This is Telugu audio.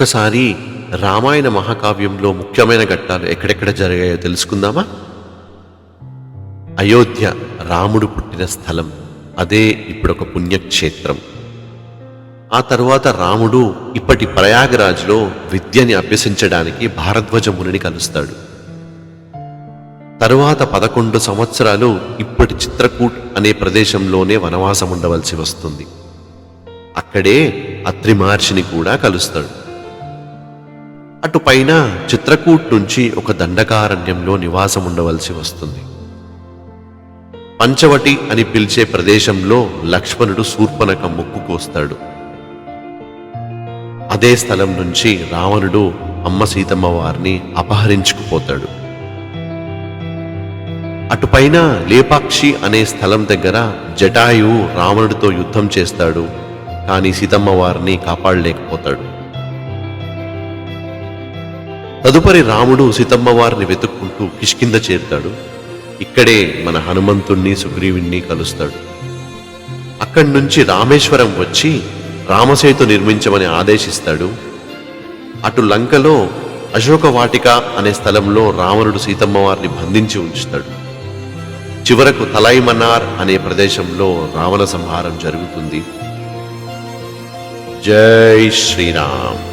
ఒకసారి రామాయణ మహాకావ్యంలో ముఖ్యమైన ఘట్టాలు ఎక్కడెక్కడ జరిగాయో తెలుసుకుందామా? అయోధ్య రాముడు పుట్టిన స్థలం అదే ఇప్పుడొక పుణ్యక్షేత్రం. ఆ తరువాత రాముడు ఇప్పటి ప్రయాగరాజ్లో విద్యని అభ్యసించడానికి భారద్వజ మునిని కలుస్తాడు. తరువాత పదకొండు సంవత్సరాలు ఇప్పటి చిత్రకూట్ అనే ప్రదేశంలోనే వనవాసం ఉండవలసి వస్తుంది. అక్కడే అత్రి మహర్షిని కూడా కలుస్తాడు. అటుపైన చిత్రకూట్ నుంచి ఒక దండకారణ్యంలో నివాసం ఉండవలసి వస్తుంది. పంచవటి అని పిలిచే ప్రదేశంలో లక్ష్మణుడు శూర్పనక ముక్కు కోస్తాడు. అదే స్థలం నుంచి రావణుడు అమ్మ సీతమ్మ వారిని అపహరించుకుపోతాడు. అటుపైన లేపాక్షి అనే స్థలం దగ్గర జటాయువు రావణుడితో యుద్ధం చేస్తాడు కానీ సీతమ్మ వారిని కాపాడలేకపోతాడు. తదుపరి రాముడు సీతమ్మ వారిని వెతుక్కుంటూ కిష్కింద చేరుతాడు. ఇక్కడే మన హనుమంతుణ్ణి సుగ్రీవుణ్ణి కలుస్తాడు. అక్కడి నుంచి రామేశ్వరం వచ్చి రామసేతు నిర్మించమని ఆదేశిస్తాడు. అటు లంకలో అశోక వాటిక అనే స్థలంలో రావణుడు సీతమ్మ వారిని బంధించి ఉంచుతాడు. చివరకు తలైమన్నార్ అనే ప్రదేశంలో రావణ సంహారం జరుగుతుంది. జై శ్రీరామ్.